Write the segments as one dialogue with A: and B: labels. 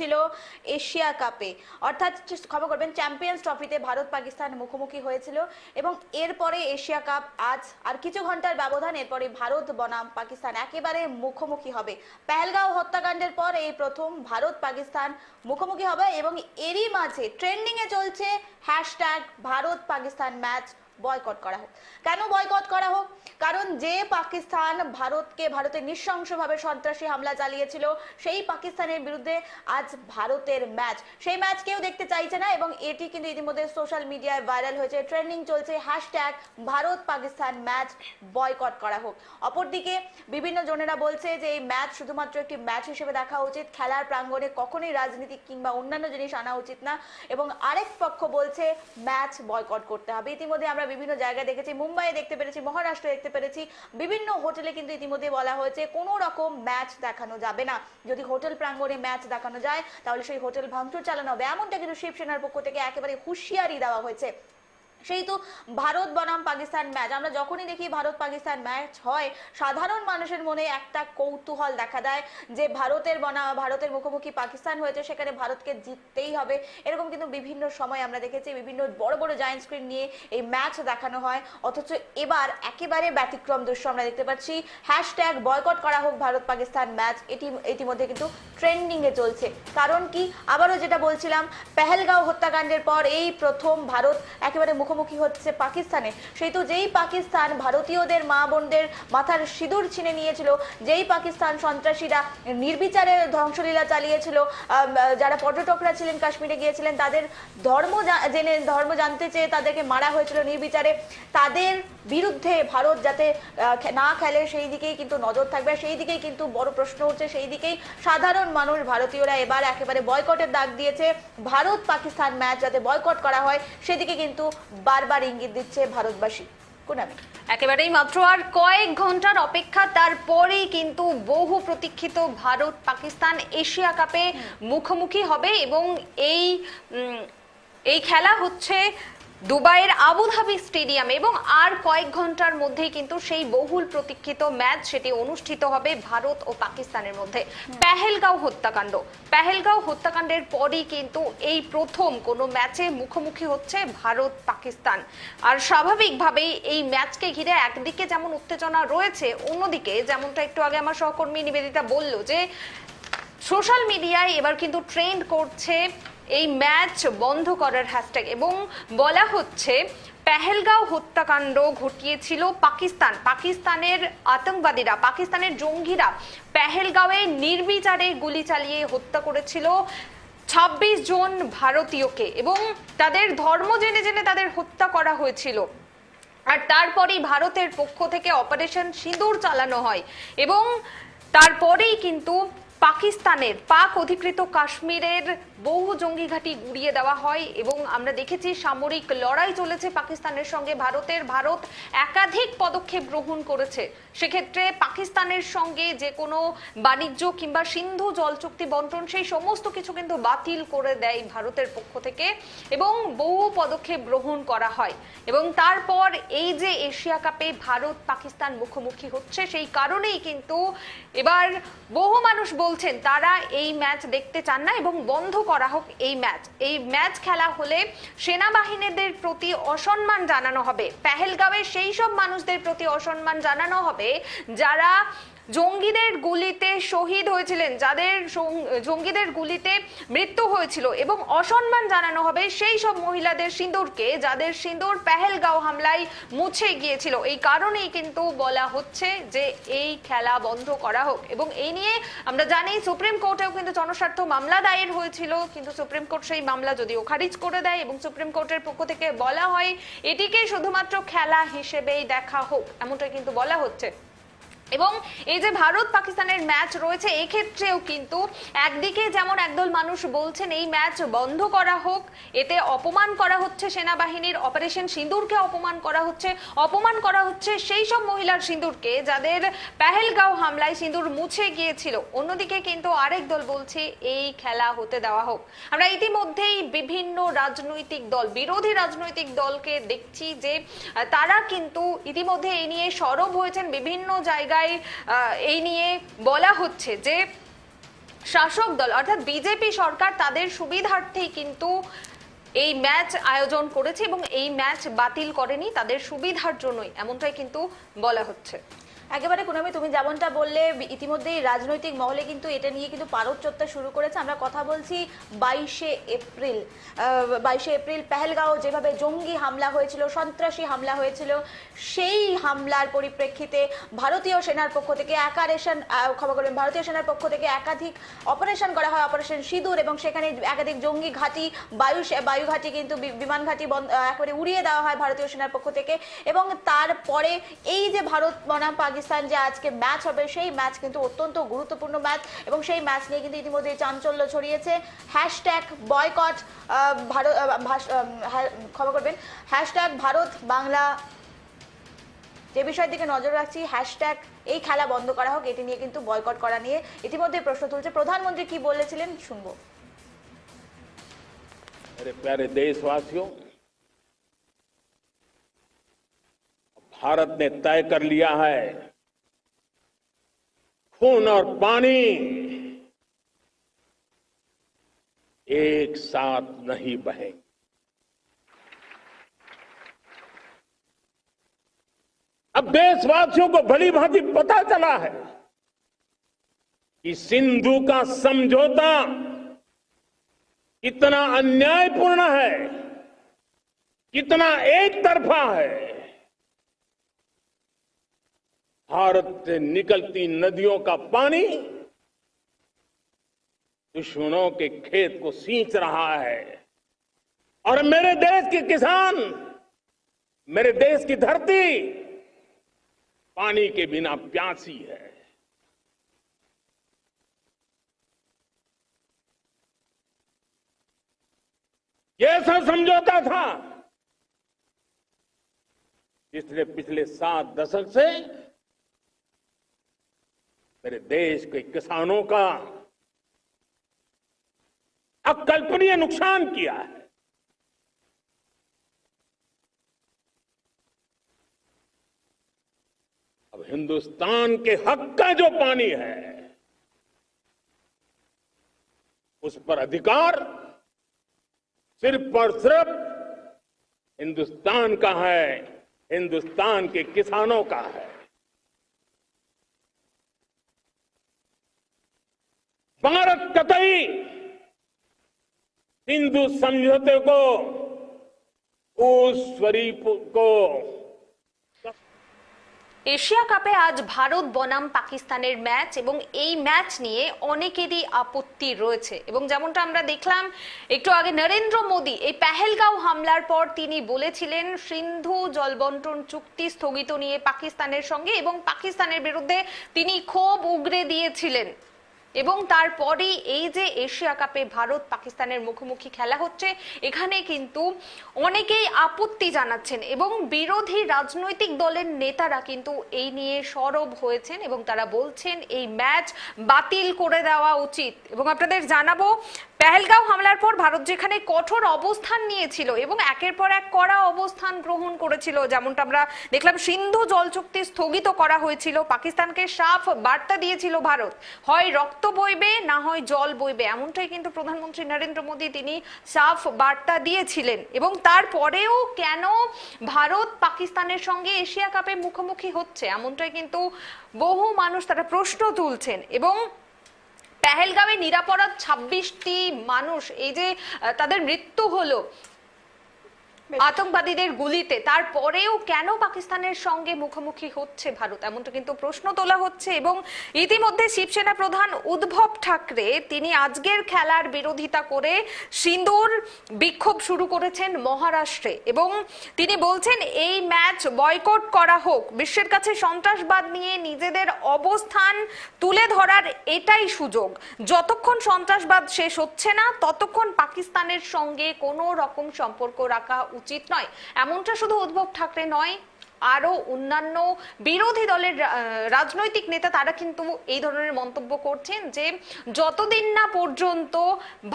A: ছিল এশিয়া কাপে। অর্থাৎ ক্ষমা করবেন, চ্যাম্পিয়ন্স ট্রফিতে ভারত পাকিস্তান মুখোমুখি হয়েছিল এবং এরপরে এশিয়া কাপ আজ আর কিছু ঘণ্টার ব্যবধান, এরপরে ভারত বনাম পাকিস্তান একেবারে মুখোমুখি হবে। পেহেলগাঁও হত্যাকাণ্ডের পর এই প্রথম ভারত পাকিস্তান মুখোমুখি হবে এবং এরই মাঝে ট্রেন্ডিং এ চলছে hashtag Bharat Pakistan match boycott করা হোক। কেন বয়কট করা হোক? কারণ যে পাকিস্তান ভারতকে, ভারতের নৃশংসভাবে সন্ত্রাসী হামলা চালিয়েছিল, সেই পাকিস্তানের বিরুদ্ধে আজ ভারতের ম্যাচ সেই ম্যাচ কেউ দেখতে চাইছে না এবং এটি কিন্তু ইতিমধ্যে সোশ্যাল মিডিয়ায় ভাইরাল হয়েছে। ট্রেন্ডিং চলছে hashtag Bharat Pakistan match boycott করা হোক। অপরদিকে বিভিন্ন জনেরা বলছে যে এই ম্যাচ শুধুমাত্র একটি ম্যাচ হিসেবে দেখা উচিত। খেলার প্রাঙ্গণে কখনোই রাজনীতি কিংবা অন্যান্য জিনিস আনা উচিত না। এবং আরেক পক্ষ বলছে ম্যাচ বয়কট করতে হবে। ইতিমধ্যে আমরা বিভিন্ন জায়গায় দেখেছি, মুম্বাইয়ে দেখতে পেরেছি, মহারাষ্ট্রে দেখতে পেরেছি, বিভিন্ন হোটেলে কিন্তু ইতিমধ্যে বলা হয়েছে কোনো রকম ম্যাচ দেখানো যাবে না। যদি হোটেল প্রাঙ্গণে ম্যাচ দেখানো যায়, তাহলে সেই হোটেল ভাঙচুর চালানো হবে। এমনটা কিন্তু শিবসেনার পক্ষ থেকে একেবারে হুঁশিয়ারি দেওয়া হয়েছে। সেই তো ভারত বনাম পাকিস্তান ম্যাচ। আমরা যখনই দেখি ভারত পাকিস্তান ম্যাচ হয়, সাধারণ মানুষের মনে একটা কৌতূহল দেখা দেয় যে ভারতের বনা, ভারতের মুখোমুখি পাকিস্তান হয়েছে, সেখানে ভারতকে জিততেই হবে। এরকম কিন্তু বিভিন্ন সময় আমরা দেখেছি, বিভিন্ন বড় বড় জায়েন্ট স্ক্রিন নিয়ে এই ম্যাচ দেখানো হয়। অথচ এবার একেবারে ব্যতিক্রম দৃশ্য আমরা দেখতে পাচ্ছি। হ্যাশট্যাগ বয়কট করা হোক ভারত পাকিস্তান ম্যাচ, এটি, ইতিমধ্যে কিন্তু ট্রেন্ডিং এ চলছে। কারণ কি? আবারও যেটা বলছিলাম, পেহেলগাঁও হত্যাকাণ্ডের পর এই প্রথম ভারত একেবারে মুখোমুখি হচ্ছে পাকিস্তানে। সেই তো যেই পাকিস্তান ভারতীয়দের মা বোনদের মাথার সিঁদুর ছিনে নিয়েছিল, যেই পাকিস্তান সন্ত্রাসীরা নির্বিচারে ধ্বংসলীলা চালিয়েছিল যারা পর্যটকরা ছিলেন, কাশ্মীরে গিয়েছিলেন, তাদের ধর্ম জেনে, ধর্ম জানতে চেয়ে তাদেরকে মারা হয়েছিল নির্বিচারে। তাদের বিরুদ্ধে ভারত যাতে না খেলে, সেই দিকেই কিন্তু নজর থাকবে। সেই দিকেই কিন্তু বড় প্রশ্ন উঠছে, সেই দিকেই সাধারণ মানুষ, ভারতীয়রা এবার একেবারে বয়কটের ডাক দিয়েছে। ভারত পাকিস্তান ম্যাচ যাতে বয়কট করা হয়, সেদিকে কিন্তু বারবার ইঙ্গিত দিচ্ছে ভারতবাসী। কুনামি।
B: একেবারেই মাত্র আর কয়েক ঘণ্টার অপেক্ষা, তারপরেই কিন্তু বহু প্রতীক্ষিত ভারত পাকিস্তান এশিয়া কাপে মুখোমুখি হবে এবং এই এই খেলা হচ্ছে দুবাইয়ের আবুধাবি স্টেডিয়ামে এবং আর কয়েক ঘণ্টার মধ্যেই কিন্তু সেই বহুল প্রতীক্ষিত ম্যাচ সেটি অনুষ্ঠিত হবে ভারত ও পাকিস্তানের মধ্যে। পেহেলগাঁও হত্যাকাণ্ড। পেহেলগাঁও হত্যাকাণ্ডের পরই কিন্তু এই প্রথম কোনো ম্যাচে মুখোমুখি হচ্ছে ভারত, পাকিস্তান। আর স্বাভাবিকভাবেই এই ম্যাচকে ঘিরে একদিকে যেমন উত্তেজনা রয়েছে, অন্যদিকে যেমনটা একটু আগে আমার সহকর্মী নিবেদিতা বলল যে, সোশ্যাল মিডিয়ায় এবার কিন্তু ট্রেন্ড করছে এই ম্যাচ বন্ধ করার হ্যাশট্যাগ এবং বলা হচ্ছে, পেহেলগাঁও হত্যাকাণ্ড ঘটিয়েছিল পাকিস্তান। পাকিস্তানের আতঙ্কবাদীরা, পাকিস্তানের জঙ্গিরা পেহেলগাঁওয়ে নির্বিচারে গুলি চালিয়ে হত্যা করেছিল ছাব্বিশ জন ভারতীয়কে এবং তাদের ধর্ম জেনে জেনে তাদের হত্যা করা হয়েছিল। আর তারপরেই ভারতের পক্ষ থেকে অপারেশন সিঁদুর চালানো হয় এবং তারপরেই কিন্তু পাকিস্তানের পাক অধিকৃত কাশ্মীরের বহু জঙ্গি ঘাঁটি গুড়িয়ে দেওয়া হয় এবং আমরা দেখেছি সামরিক লড়াই চলেছে পাকিস্তানের সঙ্গে। ভারতের ভারত একাধিক পদক্ষেপ গ্রহণ করেছে। সেক্ষেত্রে পাকিস্তানের সঙ্গে যে কোনো বাণিজ্য কিংবা সিন্ধু জল চুক্তি বন্টন, সেই সমস্ত কিছু কিন্তু বাতিল করে দেয় ভারতের পক্ষ থেকে এবং বহু পদক্ষেপ গ্রহণ করা হয়। এবং তারপর এই যে এশিয়া কাপে ভারত পাকিস্তান মুখোমুখি হচ্ছে, সেই কারণেই কিন্তু এবার বহু মানুষ বলছেন তারা এই ম্যাচ দেখতে চান না এবং বন্ধ করা হোক এই ম্যাচ। এই ম্যাচ খেলা হলে সেনাবাহিনীদের প্রতি অসম্মান জানানো হবে। পেহেলগাঁওয়ে সেই সব মানুষদের প্রতি অসম্মান জানানো হবে যারা জঙ্গিদের গুলিতে শহীদ হয়েছিলেন, যাদের জঙ্গিদের গুলিতে মৃত্যু হয়েছিল এবং অসম্মান জানানো হবে সেই সব মহিলাদের সিঁদুরকে যাদের সিঁদুর পেহেলগাঁও হামলায় মুছে গিয়েছিল। এই কারণেই কিন্তু বলা হচ্ছে যে এই খেলা বন্ধ করা হোক। এবং এই নিয়ে আমরা জানি সুপ্রিম কোর্টেও কিন্তু জনস্বার্থ মামলা দায়ের হয়েছিল, কিন্তু সুপ্রিম কোর্ট সেই মামলা যদিও খারিজ করে দেয় এবং সুপ্রিম কোর্টের পক্ষ থেকে বলা হয় এটিকে শুধুমাত্র খেলা হিসেবেই দেখা হোক, এমনটাই কিন্তু বলা হচ্ছে। এবং এই যে ভারত পাকিস্তানের ম্যাচ রয়েছে, এক্ষেত্রেও কিন্তু একদিকে যেমন একদল মানুষ বলছেন, এই ম্যাচ বন্ধ করা হোক, এতে অপমান করা হচ্ছে সেনাবাহিনীর অপারেশন সিঁদুরকে অপমান করা হচ্ছে, অপমান করা হচ্ছে সেই সব মহিলার সিঁদুরকে যাদের পেহেলগাঁও হামলায় সিঁদুর মুছে গিয়েছিল। অন্যদিকে কিন্তু আরেক দল বলছে, এই খেলা হতে দেওয়া হোক। আমরা ইতিমধ্যেই বিভিন্ন রাজনৈতিক দল, বিরোধী রাজনৈতিক দলকে দেখছি যে, তারা কিন্তু ইতিমধ্যে এই নিয়ে সরব হয়েছেন বিভিন্ন জায়গায় এই নিয়ে বলা হচ্ছে যে শাসক দল, অর্থাৎ বিজেপি সরকার তাদের সুবিধার্থেই কিন্তু এই ম্যাচ আয়োজন করেছে এবং এই ম্যাচ বাতিল করেনি, তাদের সুবিধার জন্যই, এমনটাই কিন্তু বলা হচ্ছে।
A: একেবারে কুনামি, তুমি যেমনটা বললে, ইতিমধ্যেই রাজনৈতিক মহলে কিন্তু এটা নিয়ে কিন্তু পারদ চড়তে শুরু করেছে। আমরা কথা বলছি বাইশে এপ্রিল বাইশে এপ্রিল, পেহেলগাঁও, যেভাবে জঙ্গি হামলা হয়েছিল, সন্ত্রাসী হামলা হয়েছিল, সেই হামলার পরিপ্রেক্ষিতে ভারতীয় সেনার পক্ষ থেকে একারেশন খবর করবেন, ভারতীয় সেনার পক্ষ থেকে একাধিক অপারেশন করা হয়, অপারেশন সিঁদুর এবং সেখানে একাধিক জঙ্গি ঘাঁটি, বায়ু বায়ু ঘাঁটি কিন্তু বিমান ঘাঁটি একেবারে উড়িয়ে দেওয়া হয় ভারতীয় সেনার পক্ষ থেকে। এবং তারপরে এই যে ভারত বনাম পাকিস্তান যে আজকে ম্যাচ হবে, সেই ম্যাচ কিন্তু অত্যন্ত গুরুত্বপূর্ণ ম্যাচ এবং সেই ম্যাচ নিয়ে কিন্তু ইতিমধ্যে চাঞ্চল্য ছড়িয়েছে। হ্যাশট্যাগ বয়কট ভারত ক্ষমা করবেন। হ্যাশট্যাগ ভারত বাংলা। যে বিষয়ের দিকে নজর রাখছি হ্যাশট্যাগ এই খেলা বন্ধ করা হোক, এটি নিয়ে কিন্তু বয়কট করা নিয়ে ইতিমধ্যে প্রশ্ন তুলছে। প্রধানমন্ত্রী কি বলেছিলেন? শুনব।
C: भारत ने तय कर लिया है। खून और पानी एक साथ नहीं बहेंगे। अब देशवासियों को भली भांति पता चला है कि सिंधु का समझौता कितना अन्यायपूर्ण है, कितना एक तरफा है। भारत से निकलती नदियों का पानी दुश्मनों के खेत को सींच रहा है। और मेरे देश के किसान, मेरे देश की धरती पानी के बिना प्यासी है। ये समझौता था इसलिए पिछले सात दशक से मेरे देश के किसानों का अकल्पनीय नुकसान किया है। अब हिंदुस्तान के हक का जो पानी है, उस पर अधिकार सिर्फ़ और सिर्फ़ हिंदुस्तान का है, हिंदुस्तान के किसानों का है। भारत कतई सिंधु समझौते को उस स्वरूप को
B: এশিয়া কাপে আজ ভারত বনাম পাকিস্তানের ম্যাচ এবং এই ম্যাচ নিয়ে অনেকেরই আপত্তি রয়েছে এবং যেমনটা আমরা দেখলাম একটু আগে নরেন্দ্র মোদী এই পেহেলগাঁও হামলার পর তিনি বলেছিলেন সিন্ধু জলবন্টন চুক্তি স্থগিত নিয়ে পাকিস্তানের সঙ্গে এবং পাকিস্তানের বিরুদ্ধে তিনি ক্ষোভ উগরে দিয়েছিলেন এবং তারপরেই এই যে এশিয়া কাপে ভারত পাকিস্তানের মুখোমুখি খেলা হচ্ছে, এখানে কিন্তু অনেকেই আপত্তি জানাচ্ছেন এবং বিরোধী রাজনৈতিক দলের নেতারা কিন্তু এই নিয়ে সরব হয়েছেন এবং তারা বলছেন, এই ম্যাচ বাতিল করে দেওয়া উচিত। এবং আপনাদের জানাব পেহেলগাঁও হামলার পর ভারত যেখানে কঠোর অবস্থান নিয়েছিল এবং একের পর এক কড়া অবস্থান গ্রহণ করেছিল, যেমনটা আমরা দেখলাম, সিন্ধু জল চুক্তি স্থগিত করা হয়েছিল, পাকিস্তানকে সাফ বার্তা দিয়েছিল ভারত, হয় রক্ত বইবে না হয় জল বইবে, এমনটাই কিন্তু প্রধানমন্ত্রী নরেন্দ্র মোদী তিনি সাফ বার্তা দিয়েছিলেন, এবং তারপরেও কেন ভারত পাকিস্তানের সঙ্গে এশিয়া কাপে মুখোমুখি হচ্ছে, এমনটাই কিন্তু বহু মানুষ তারা প্রশ্ন তুলছেন, এবং পেহেলগাঁওয়ে নিরাপরাধ ছাব্বিশটি মানুষ এই যে তাদের মৃত্যু হলো আতঙ্কবাদীদের গুলিতে, তারপরেও কেন পাকিস্তানের সঙ্গে মুখোমুখি হচ্ছে ভারত? এমনটা কিন্তু প্রশ্ন তোলা হচ্ছে এবং ইতিমধ্যে শিবসেনা প্রধান উদ্ধব ঠাকরে, তিনি আজকের খেলার বিরোধিতা করে সিন্দুর বিক্ষোভ শুরু করেছেন মহারাষ্ট্রে এবং তিনি বলছেন, এই ম্যাচ বয়কট করা হোক। বিশ্বের কাছে সন্ত্রাসবাদ নিয়ে নিজেদের অবস্থান তুলে ধরার এটাই সুযোগ। যতক্ষণ সন্ত্রাসবাদ শেষ হচ্ছে না, ততক্ষণ পাকিস্তানের সঙ্গে কোনো রকম সম্পর্ক রাখা উচিত নয়। এমনটা শুধু উদ্ভব ঠাকরে নয় আরও অন্যান্য বিরোধী দলের রাজনৈতিক নেতা তারা কিন্তু এই ধরনের মন্তব্য করছেন যে যতদিন না পর্যন্ত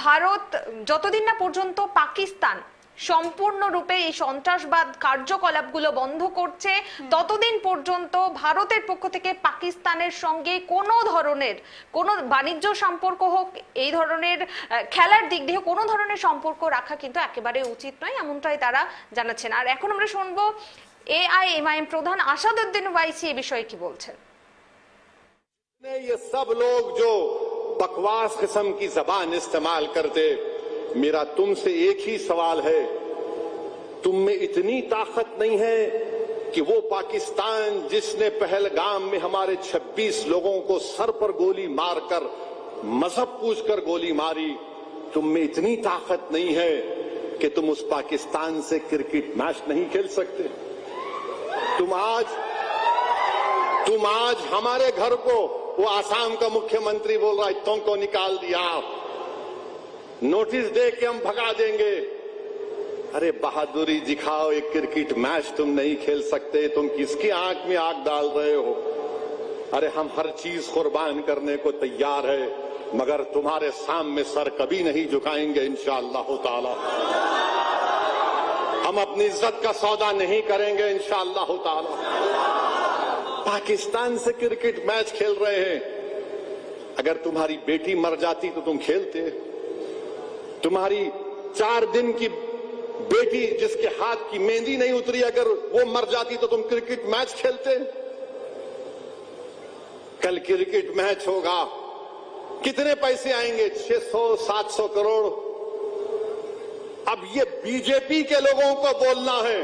B: ভারত, যতদিন না পর্যন্ত পাকিস্তান সম্পূর্ণরূপে এই সন্ত্রাসবাদ কার্যকলাপগুলো বন্ধ করছে ততদিন পর্যন্ত ভারতের পক্ষ থেকে পাকিস্তানের সঙ্গে কোনো ধরনের কোনো বাণিজ্য সম্পর্ক হোক এই ধরনের আহ, খেলার দিক দিয়ে কোনো ধরনের সম্পর্ক রাখা কিন্তু একেবারে উচিত নয় এমনটাই তারা জানাচ্ছেন আর এখন আমরা শুনবো এআইএমআইএম প্রধান আসাদুদ্দিন ওয়াইসি এ বিষয়ে কি বলছেন
D: ने ये सब लोग जो बकवास किस्म की जबान इस्तेमाल करते मेरा तुमसे एक ही सवाल है। तुम में इतनी ताकत नहीं है कि वो पाकिस्तान जिसने पहलगाम में हमारे 26 लोगों को सर पर गोली मारकर, मज़हब पूछकर गोली मारी, तुम में इतनी ताकत नहीं है कि तुम उस पाकिस्तान से क्रिकेट मैच नहीं खेल सकते। तुम आज तुम आज हमारे घर को, वो आसाम का मुख्यमंत्री बोल रहा है तुमको निकाल दिया नोटिस दे के हम भगा देंगे। अरे, बहादुरी, दिखाओ, एक क्रिकेट मैच तुम नहीं खेल सकते। तुम किसकी आँख में आग डाल रहे हो? अरे, हम हर चीज़ कुर्बान करने को तैयार है, मगर तुम्हारे सामने सर कभी नहीं झुकाएँगे, इंशाअल्लाह ताला। हम अपनी इज़्ज़त का सौदा नहीं करेंगे, इंशाअल्लाह ताला। पाकिस्तान से क्रिकेट मैच खेल रहे हैं। अगर तुम्हारी बेटी मर जाती तो तुम खेलते। तुम्हारी चार दिन की बेटी जिसके हाथ की मेहंदी नहीं उतरी, अगर वो मर जाती तो तुम क्रिकेट मैच खेलते। कल क्रिकेट मैच होगा। कितने पैसे आएँगे? 600 700 करोड़। अब ये बीजेपी के लोगों को बोलना है,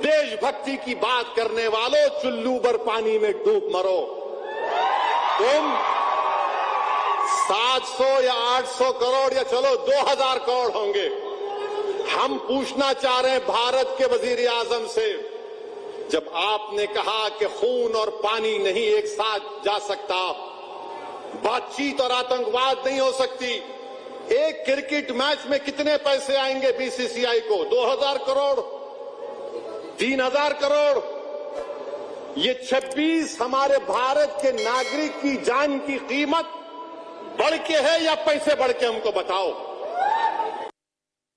D: देशभक्ति की बात करने वालों, चुल्लू भर पानी में डूब मरो। तुम 700 या 800 करोड़ या चलो 2000 करोड़ होंगे। हम पूछना चाह रहे हैं भारत के वज़ीर आज़म से, जब आपने कहा कि खून और पानी नहीं एक साथ जा सकता, बातचीत और आतंकवाद नहीं हो सकती, एक क्रिकेट मैच में कितने पैसे आएँगे बीसीसीआई को? 2000 करोड़? तीन हज़ार करोड़? ये 26 हमारे भारत के नागरिक की जान की कीमत बढ़ के है या पैसे बढ़ के हमको बताओ?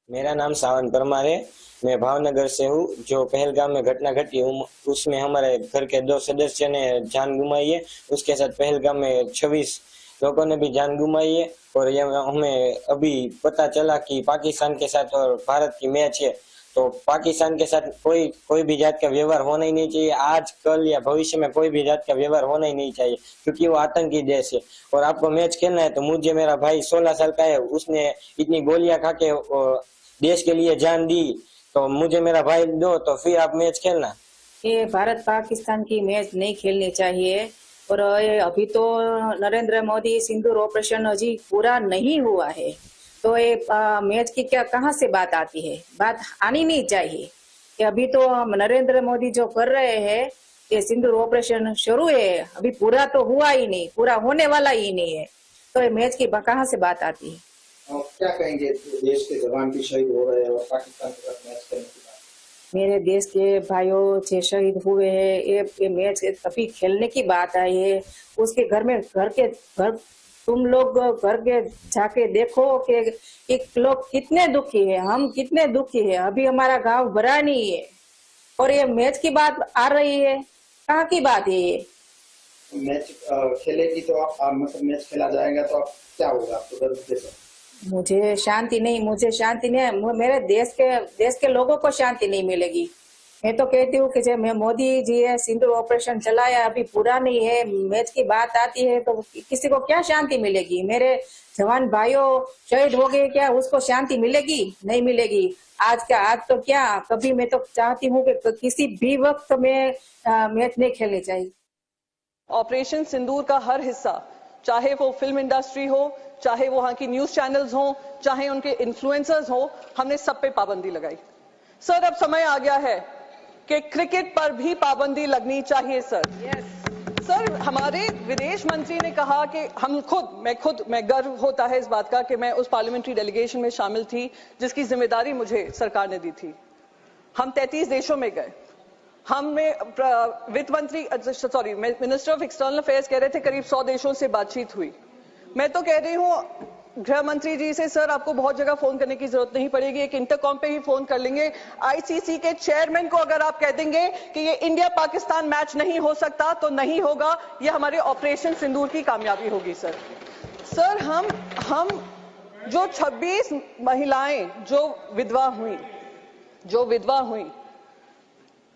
E: मेरा नाम सावन परमार है। मैं भावनगर से हूँ, जो पहलगाम में घटना घटी उसमें हमारे घर के दो सदस्य ने जान गुमाई है। उसके साथ पहलगाम में छब्बीस लोगों ने भी जान गुमाई है। और ये हमें अभी पता चला कि पाकिस्तान के साथ और भारत की मैच है। तो पाकिस्तान के साथ कोई कोई भी जात का व्यवहार होना ही नहीं चाहिए। आज, कल या भविष्य में कोई भी जात का व्यवहार होना ही नहीं चाहिए, क्योंकि वो आतंकी देश है। और आपको मैच खेलना है तो मुझे, मेरा भाई 16 साल का है, उसने इतनी गोलियाँ खा के देश के लिए जान दी। तो मुझे, मेरा भाई दो तो फिर आप मैच खेलना।
F: ये भारत पाकिस्तान की मैच नहीं खेलनी चाहिए। और अभी तो नरेंद्र मोदी सिंदूर ऑपरेशन अजी पूरा नहीं हुआ है। तो ये मैच की क्या कहाँ से बात आती है? बात आनी नहीं चाहिए। कि अभी तो हम नरेंद्र मोदी जो कर रहे हैं ये सिंदूर ऑपरेशन शुरू है। अभी पूरा तो हुआ ही नहीं पूरा होने वाला ही नहीं है। तो ये मैच की कहाँ से बात आती है?
G: क्या कहेंगे देश के जवान भी शहीद हो रहे हैं और पाकिस्तान के साथ मैच करने के
F: मेरे देश के भाइयों जो शहीद हुए हैं। ये, ये मैच तभी खेलने की बात आई है। उसके घर में घर के घर तुम लोग घर के जाके देखो कि एक लोग कितने दुखी है हम कितने दुखी है। अभी हमारा गाँव भरा नहीं है। और ये मैच की बात आ रही है कहाँ की बात है ये?
G: मैच खेलेगी तो आप मतलब मैच खेला जाएगा तो आप क्या होगा आपको दर्द
F: मुझे शांति नहीं मुझे शांति नहीं। मेरे देश के देश के लोगों को शांति नहीं मिलेगी। मैं तो कहती हूँ कि जब मैं मोदी जी है, सिंदूर ऑपरेशन चलाया, अभी पूरा नहीं है मैच की बात आती है तो किसी को क्या शांति मिलेगी? मेरे जवान भाइयों, शहीद हो गए क्या? उसको शांति मिलेगी? नहीं मिलेगी। आज का आज तो क्या? कभी मैं तो चाहती हूँ कि किसी भी वक्त में मैच नहीं खेलनी चाहिए।
H: ऑपरेशन सिंदूर का हर हिस्सा, चाहे वो फ़िल्म इंडस्ट्री हो, चाहे वहाँ की न्यूज़ चैनल्स हो, चाहे उनके इन्फ्लुएंसर्स हो, हमने सब पे पाबंदी लगाई। सर अब समय आ गया है। कि क्रिकेट पर भी पाबंदी लगनी चाहिए सर। Yes. सर हमारे विदेश मंत्री ने कहा कि हम खुद मैं खुद मैं गर्व होता है इस बात का कि मैं उस पार्लियामेंट्री डेलीगेशन में शामिल थी जिसकी ज़िम्मेदारी मुझे सरकार ने दी थी। हम 33 देशों में गए। हमें प्र- वित्त मंत्री sorry minister of external affairs कह रहे थे करीब 100 देशों से बातचीत हुई। मैं तो कह रही हूँ गृह मंत्री जी से, सर, आपको बहुत जगह फ़ोन करने की ज़रूरत नहीं पड़ेगी। एक इंटरकॉम पे ही फ़ोन कर लेंगे। आईसीसी के चेयरमैन को अगर आप कह देंगे कि ये इंडिया पाकिस्तान मैच नहीं हो सकता तो नहीं होगा। ये हमारे ऑपरेशन सिंदूर की कामयाबी होगी, सर। सर, हम हम जो 26 महिलाएँ, जो विधवा हुई, जो विधवा हुई,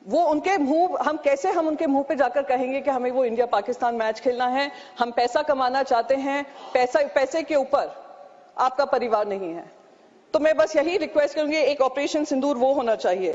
H: वो उनके मुँह, हम कैसे हम उनके मुँह पे जाकर कहेंगे कि हमें वो इंडिया पाकिस्तान मैच खेलना है? हम पैसा कमाना चाहते हैं, पैसा, पैसे के ऊपर। आपका परिवार नहीं है। तो मैं बस यही रिक्वेस्ट करूँगी, एक ऑपरेशन सिंदूर वो होना चाहिए।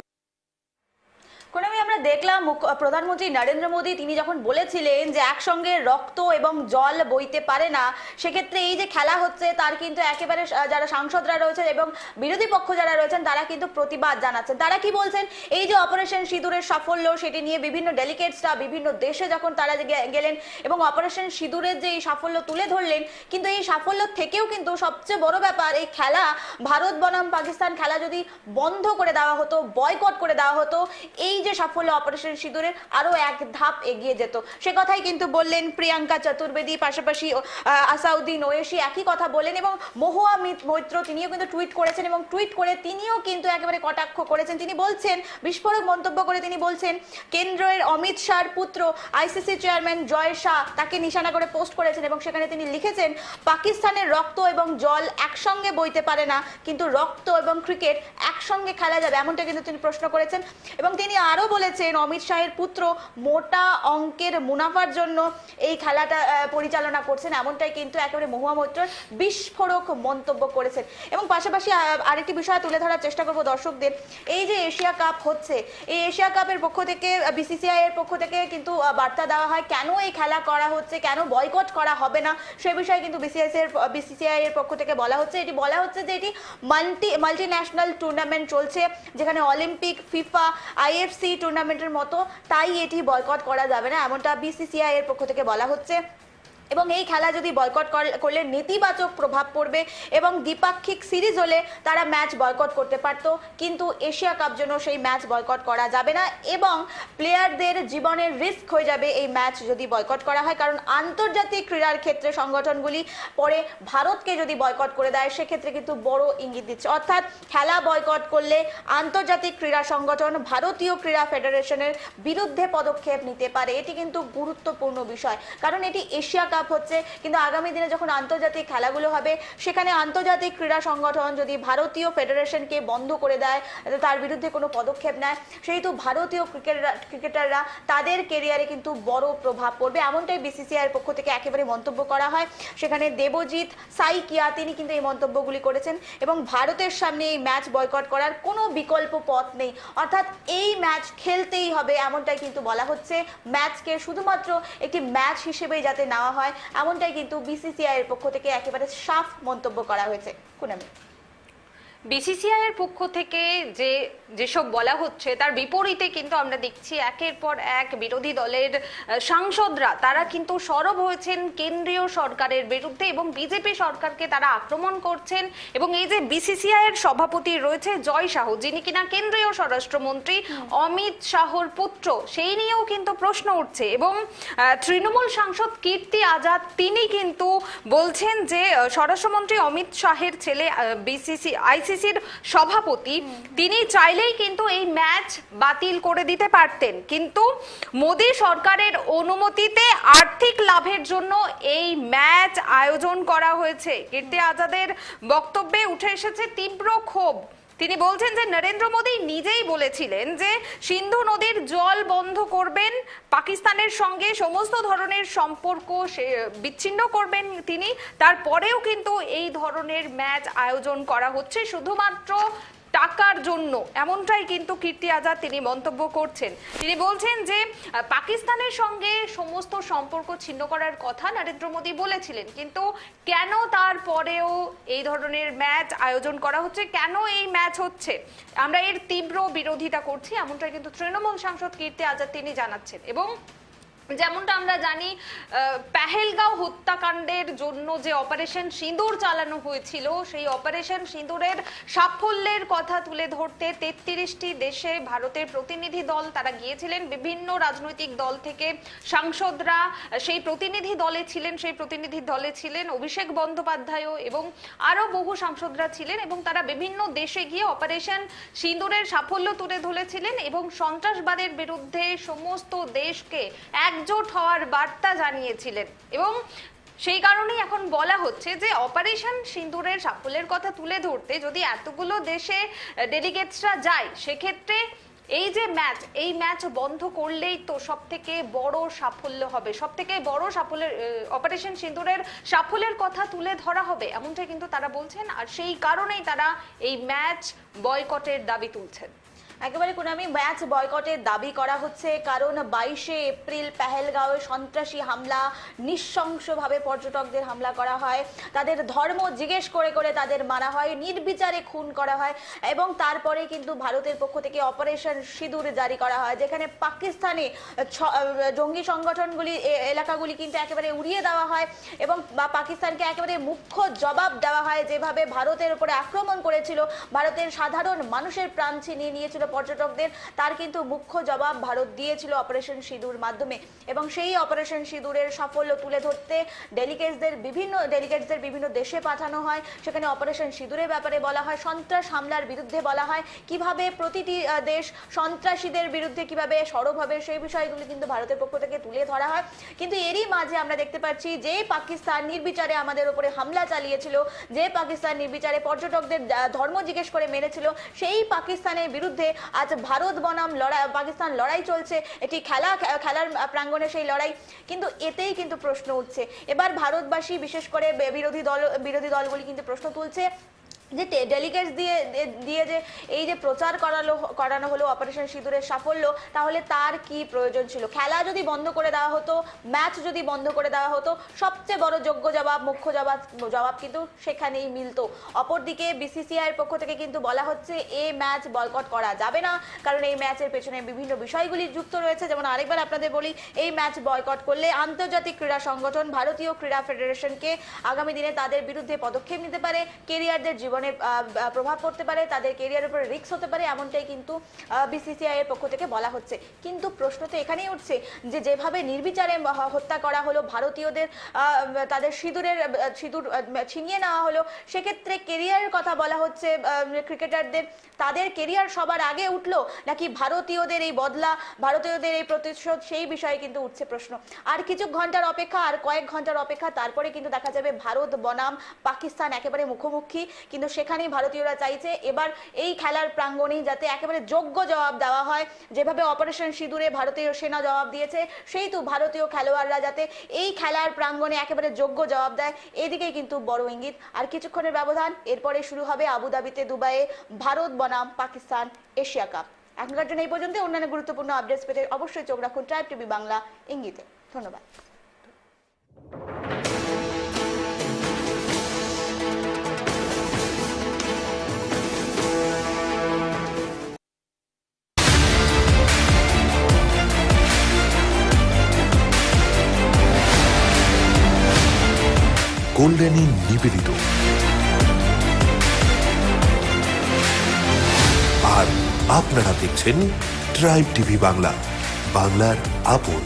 A: কোনোভাবে আমরা দেখলাম প্রধানমন্ত্রী নরেন্দ্র মোদী, তিনি যখন বলেছিলেন যে একসঙ্গে রক্ত এবং জল বইতে পারে না, সেক্ষেত্রে এই যে খেলা হচ্ছে, তার কিন্তু একেবারে যারা সাংসদরা রয়েছেন এবং বিরোধী পক্ষ যারা রয়েছেন, তারা কিন্তু প্রতিবাদ জানাচ্ছেন। তারা কি বলছেন? এই যে অপারেশন সিঁদুরের সাফল্য, সেটি নিয়ে বিভিন্ন ডেলিগেটসরা বিভিন্ন দেশে যখন তারা গেলেন এবং অপারেশন সিঁদুরের যে এই সাফল্য তুলে ধরলেন, কিন্তু এই সাফল্য থেকেও কিন্তু সবচেয়ে বড় ব্যাপার, এই খেলা, ভারত বনাম পাকিস্তান খেলা যদি বন্ধ করে দেওয়া হতো বয়কট করে দেওয়া হতো, এই যে সাফল্য অপারেশন সিঁদুরের আরও এক ধাপ এগিয়ে যেত। সে কথাই কিন্তু বললেন প্রিয়াঙ্কা চতুর্বেদী, পাশাপাশি আসাউদ্দিন ওয়েসি একই কথা বললেন এবং মহুয়া মৈত্র তিনিও কিন্তু টুইট করেছেন এবং টুইট করে তিনিও কিন্তু একেবারে কটাক্ষ করেছেন। তিনি বলছেন, বিস্ফোরক মন্তব্য করে তিনি বলছেন, কেন্দ্রের অমিত শাহর পুত্র আইসিসি চেয়ারম্যান জয় শাহ তাকে নিশানা করে পোস্ট করেছেন এবং সেখানে তিনি লিখেছেন, পাকিস্তানের রক্ত এবং জল একসঙ্গে বইতে পারে না, কিন্তু রক্ত এবং ক্রিকেট একসঙ্গে খেলা যাবে। এমনটা কিন্তু তিনি প্রশ্ন করেছেন এবং তিনি আরও বলেছেন, অমিত শাহের পুত্র মোটা অঙ্কের মুনাফার জন্য এই খেলাটা পরিচালনা করছেন। এমনটাই কিন্তু একেবারে মহুয়া মৈত্রর বিস্ফোরক মন্তব্য করেছেন। এবং পাশাপাশি আরেকটি বিষয় তুলে ধরার চেষ্টা করব দর্শকদের। এই যে এশিয়া কাপ হচ্ছে, এই এশিয়া কাপের পক্ষ থেকে বিসিসিআই এর পক্ষ থেকে কিন্তু বার্তা দেওয়া হয়, কেন এই খেলা করা হচ্ছে, কেন বয়কট করা হবে না? সে বিষয়ে কিন্তু বিসিআই এর বিসিসিআই এর পক্ষ থেকে বলা হচ্ছে। এটি বলা হচ্ছে যে এটি মাল্টি মাল্টি ন্যাশনাল টুর্নামেন্ট চলছে, যেখানে অলিম্পিক, ফিফা আইএফসি টুর্নামেন্টের মতো, তাই এটি বয়কট করা যাবে না, এমনটা বিসিসিআই এর পক্ষ থেকে বলা হচ্ছে। এবং এই খেলা যদি বয়কট করলে নেতিবাচক প্রভাব পড়বে এবং দ্বিপাক্ষিক সিরিজ হলে তারা ম্যাচ বয়কট করতে পারতো। কিন্তু এশিয়া কাপ জন্য সেই ম্যাচ বয়কট করা যাবে না এবং প্লেয়ারদের জীবনের রিস্ক হয়ে যাবে এই ম্যাচ যদি বয়কট করা হয়। কারণ আন্তর্জাতিক ক্রীড়ার ক্ষেত্রে সংগঠনগুলি পরে ভারতকে যদি বয়কট করে দেয়, সেক্ষেত্রে কিন্তু বড় ইঙ্গিত দিচ্ছে। অর্থাৎ খেলা বয়কট করলে আন্তর্জাতিক ক্রীড়া সংগঠন ভারতীয় ক্রীড়া ফেডারেশনের বিরুদ্ধে পদক্ষেপ নিতে পারে। এটি কিন্তু গুরুত্বপূর্ণ বিষয়। কারণ এটি এশিয়া কাপ হচ্ছে। কিন্তু আগামী দিনে যখন আন্তর্জাতিক খেলাগুলো হবে, সেখানে আন্তর্জাতিক ক্রীড়া সংগঠন যদি ভারতীয় ফেডারেশনকে বন্ধ করে দেয় তার বিরুদ্ধে কোনো পদক্ষেপ নেয়, সেহেতু ভারতীয় ক্রিকেটাররা ক্রিকেটাররা তাদের কেরিয়ারে কিন্তু বড় প্রভাব পড়বে। এমনটাই বিসিসিআইয়ের পক্ষ থেকে একেবারে মন্তব্য করা হয়। সেখানে দেবজিৎ সাই কিয়া তিনি কিন্তু এই মন্তব্যগুলি করেছেন। এবং ভারতের সামনে এই ম্যাচ বয়কট করার কোনো বিকল্প পথ নেই। অর্থাৎ এই ম্যাচ খেলতেই হবে, এমনটাই কিন্তু বলা হচ্ছে। ম্যাচকে শুধুমাত্র একটি ম্যাচ হিসেবেই যাতে নেওয়া হয়। এমনটাই কিন্তু বিসিসিআই এর পক্ষ থেকে একেবারে সাফ মন্তব্য করা হয়েছে। কুনামি
B: বিসিসিআই এর পক্ষ থেকে যে, যেসব বলা হচ্ছে, তার বিপরীতে কিন্তু আমরা দেখছি একের পর এক বিরোধী দলের সাংসদরা, তারা কিন্তু সরব হয়েছেন কেন্দ্রীয় সরকারের বিরুদ্ধে এবং বিজেপি সরকারকে তারা আক্রমণ করছেন এবং এই যে বিসিসিআই এর সভাপতি রয়েছে জয় শাহ যিনি কিনা কেন্দ্রীয় স্বরাষ্ট্রমন্ত্রী অমিত শাহর পুত্র, সেই নিয়েও কিন্তু প্রশ্ন উঠছে এবং তৃণমূল সাংসদ কীর্তি আজাদ, তিনি কিন্তু বলছেন যে স্বরাষ্ট্রমন্ত্রী অমিত শাহের ছেলে বিসিসি আইসিসির সভাপতি, তিনি চাইলেই কিন্তু এই ম্যাচ বাতিল করে দিতে পারতেন। কিন্তু মোদী সরকারের অনুমতিতে আর্থিক লাভের জন্য এই ম্যাচ আয়োজন করা হয়েছে। কীর্তি আজাদের বক্তব্যে উঠে এসেছে তীব্র ক্ষোভ। তিনি বলছেন যে নরেন্দ্র মোদী নিজেই বলেছিলেন যে সিন্ধু নদীর জল বন্ধ করবেন, পাকিস্তানের সঙ্গে সমস্ত ধরনের সম্পর্ক বিচ্ছিন্ন করবেন তিনি। তারপরেও কিন্তু এই ধরনের ম্যাচ আয়োজন করা হচ্ছে। শুধুমাত্র টাকার জন্য। এমনটাই কিন্তু কীর্তি আজাদ তিনি মন্তব্য করছেন। তিনি বলছেন যে পাকিস্তানের সঙ্গে সমস্ত সম্পর্ক ছিন্ন করার কথা নরেন্দ্র মোদী বলেছিলেন। কিন্তু কেন তারপরেও এই ধরনের ম্যাচ আয়োজন করা হচ্ছে? কেন এই ম্যাচ হচ্ছে? আমরা এর তীব্র বিরোধিতা করছি, এমনটাই কিন্তু তৃণমূল সাংসদ কীর্তি আজাদ তিনি জানাচ্ছেন। এবং যেমনটা আমরা জানি পেহেলগাঁও হত্যাকাণ্ডের জন্য যে অপারেশন সিঁদুর চালানো হয়েছিল, সেই অপারেশন সিঁদুরের সাফল্যের কথা তুলে ধরতে তেত্রিশটি দেশে ভারতের প্রতিনিধি দল তারা গিয়েছিলেন। বিভিন্ন রাজনৈতিক দল থেকে সাংসদরা সেই প্রতিনিধি দলে ছিলেন, সেই প্রতিনিধি দলে ছিলেন অভিষেক বন্দ্যোপাধ্যায়ও এবং আরও বহু সাংসদরা ছিলেন এবং তারা বিভিন্ন দেশে গিয়ে অপারেশন সিঁদুরের সাফল্য তুলে ধরেছিলেন এবং সন্ত্রাসবাদের বিরুদ্ধে সমস্ত দেশকে একজোট হওয়ার বার্তা জানিয়েছিলেন। এবং সেই কারণেই এখন বলা হচ্ছে যে অপারেশন সিঁদুরের সাফল্যের কথা তুলে ধরতে যদি এতগুলো দেশে ডেলিগেটসরা যায়, সেক্ষেত্রে এই যে ম্যাচ, এই ম্যাচ বন্ধ করলেই তো সব থেকে বড় সাফল্য হবে। সব থেকে বড় সাফল্যের অপারেশন সিঁদুরের সাফল্যের কথা তুলে ধরা হবে, এমনটাই কিন্তু তারা বলছেন। আর সেই কারণেই তারা এই ম্যাচ বয়কটের দাবি তুলছেন।
A: একেবারে কোনামি ম্যাচ বয়কটের দাবি করা হচ্ছে, কারণ বাইশে এপ্রিল পেহেলগাঁওয়ে সন্ত্রাসী হামলা, নৃশংসভাবে পর্যটকদের হামলা করা হয়। তাদের ধর্ম জিজ্ঞেস করে করে তাদের মারা হয়, নির্বিচারে খুন করা হয় এবং তারপরে কিন্তু ভারতের পক্ষ থেকে অপারেশন সিঁদুর জারি করা হয়, যেখানে পাকিস্তানে জঙ্গি সংগঠনগুলি এলাকাগুলি কিন্তু একেবারে উড়িয়ে দেওয়া হয় এবং বা পাকিস্তানকে একেবারে মুখ্য জবাব দেওয়া হয়, যেভাবে ভারতের উপরে আক্রমণ করেছিল, ভারতের সাধারণ মানুষের প্রাণ ছিনিয়ে নিয়েছিল পর্যটকদের, তার কিন্তু মুখ্য জবাব ভারত দিয়েছিল অপারেশন সিঁদুর মাধ্যমে। এবং সেই অপারেশন সিঁদুরের সাফল্য তুলে ধরতে ডেলিগেটসদের বিভিন্ন ডেলিগেটসদের বিভিন্ন দেশে পাঠানো হয়। সেখানে অপারেশন সিঁদুরের ব্যাপারে বলা হয়, সন্ত্রাস হামলার বিরুদ্ধে বলা হয়। কীভাবে প্রতিটি দেশ সন্ত্রাসীদের বিরুদ্ধে কীভাবে সরব হবে সেই বিষয়গুলি কিন্তু ভারতের পক্ষ থেকে তুলে ধরা হয়। কিন্তু এরই মাঝে আমরা দেখতে পাচ্ছি যে পাকিস্তান নির্বিচারে আমাদের উপরে হামলা চালিয়েছিল, যে পাকিস্তান নির্বিচারে পর্যটকদের ধর্ম জিজ্ঞেস করে মেরেছিল, সেই পাকিস্তানের বিরুদ্ধে আজ ভারত বনাম লড়াই, পাকিস্তান লড়াই চলছে। এটি খেলা খেলার প্রাঙ্গণে সেই লড়াই। কিন্তু এতেই কিন্তু প্রশ্ন উঠছে। এবার ভারতবাসী বিশেষ করে বিরোধী দল, বিরোধী দলগুলি কিন্তু প্রশ্ন তুলছে। যে ডেলিগেটস দিয়ে দিয়ে যে এই যে প্রচার করালো, করানো হলো অপারেশন সিঁদুরের সাফল্য, তাহলে তার কি প্রয়োজন ছিল? খেলা যদি বন্ধ করে দেওয়া হতো ম্যাচ যদি বন্ধ করে দেওয়া হতো, সবচেয়ে বড় যোগ্য জবাব, মুখ্য জবাব জবাব কিন্তু সেখানেই মিলতো। অপরদিকে বিসিসিআই এর পক্ষ থেকে কিন্তু বলা হচ্ছে এই ম্যাচ বয়কট করা যাবে না, কারণ এই ম্যাচের পেছনে বিভিন্ন বিষয়গুলি যুক্ত রয়েছে। যেমন আরেকবার আপনাদের বলি, এই ম্যাচ বয়কট করলে আন্তর্জাতিক ক্রীড়া সংগঠন, ভারতীয় ক্রীড়া ফেডারেশনকে আগামী দিনে তাদের বিরুদ্ধে পদক্ষেপ নিতে পারে। কেরিয়ারদের জীবনে আহ, প্রভাব পড়তে পারে তাদের কেরিয়ারের উপরে রিস্ক হতে পারে এমনটাই কিন্তু বিসিসিআই এর পক্ষ থেকে বলা হচ্ছে। কিন্তু প্রশ্ন তো এখানেই উঠছে যে যেভাবে নির্বিচারে হত্যা করা হলো ভারতীয়দের তাদের সিঁদুরের সিঁদুর ছিনিয়ে নেওয়া হলো সেক্ষেত্রে কেরিয়ারের কথা বলা হচ্ছে ক্রিকেটারদের তাদের কেরিয়ার সবার আগে উঠল নাকি ভারতীয়দের এই বদলা ভারতীয়দের এই প্রতিশোধ সেই বিষয়ে কিন্তু উঠছে প্রশ্ন। আর কিছু ঘণ্টার অপেক্ষা আর কয়েক ঘণ্টার অপেক্ষা তারপরে কিন্তু দেখা যাবে ভারত বনাম পাকিস্তান একেবারে মুখোমুখি। কিন্তু সেখানেই ভারতীয়রা চাইছে এবার এই খেলার প্রাঙ্গণেই যাতে একেবারে যোগ্য জবাব দেওয়া হয়। যেভাবে অপারেশন সিঁদুরে ভারতীয় সেনা জবাব দিয়েছে, সেই তো ভারতীয় খেলোয়াড়রা যাতে এই খেলার প্রাঙ্গণে একেবারে যোগ্য জবাব দেয়, এদিকেই কিন্তু বড় ইঙ্গিত। আর কিছুক্ষণের ব্যবধান, এরপরে শুরু হবে আবুধাবিতে দুবাইয়ে ভারত বনাম পাকিস্তান এশিয়া কাপ। এখনকার জন্য এই পর্যন্ত অন্যান্য গুরুত্বপূর্ণ আপডেটস পেতে অবশ্যই চোখ রাখুন ট্রাইব টিভি বাংলা ইঙ্গিতে। ধন্যবাদ।
I: কল্যাণী নিবেদিত। আর আপনারা দেখছেন ট্রাইব টিভি বাংলা বাংলার আপন।